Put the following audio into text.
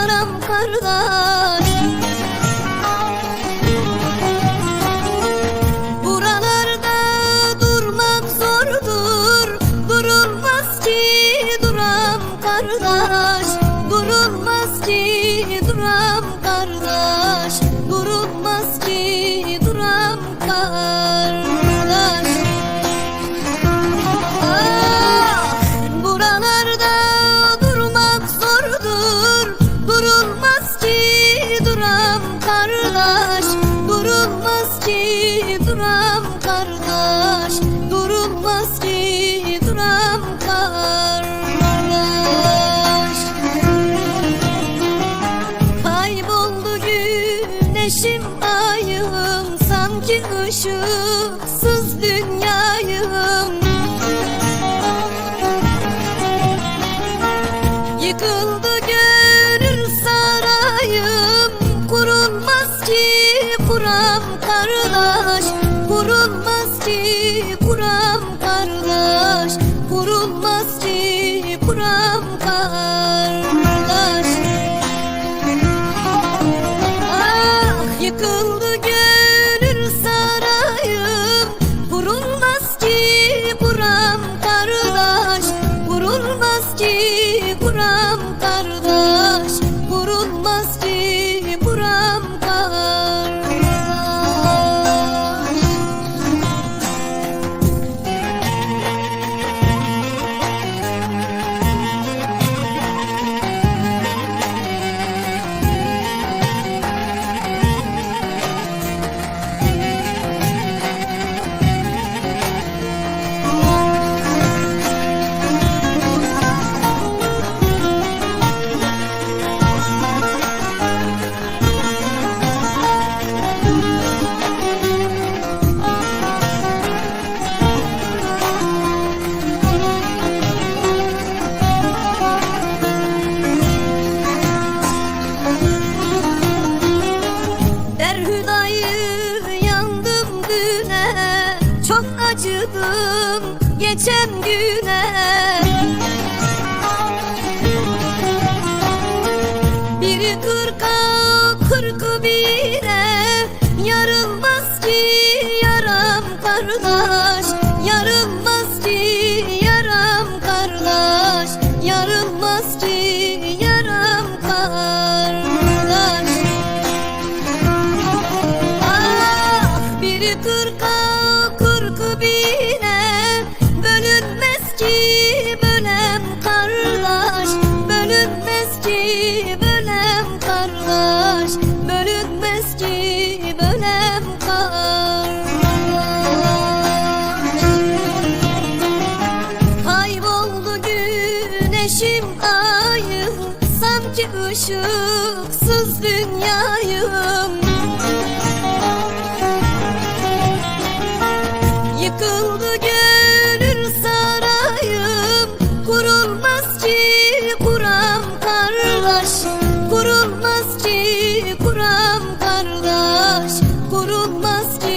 saram kardeş. Buralarda durmak zordur. Durulmaz ki duram kardeş. Durulmaz ki kardeş Durulmaz ki duram kardeş. Kayboldu güneşim ayım Sanki ışıksız dünyayım. Yıkıldı gönül sarayım Kurulmaz ki kuram kardeş Kurulmaz ki kuram kardeş Kurulmaz ki kuram kardeş. Ah yıkıldı gönül sarayım. Kurulmaz ki kuram kardeş Kurulmaz ki kuram kardeş Derhüdayı yandım düne Çok acıdım geçen güne. Biri kırka kırkı bire. Yarılmaz ki yaram kardeş Sanki ışıksız dünyayım. Yıkıldı gönül sarayım. Kurulmaz ki kuram kardeş. Kurulmaz ki kuram kardeş. Kurulmaz ki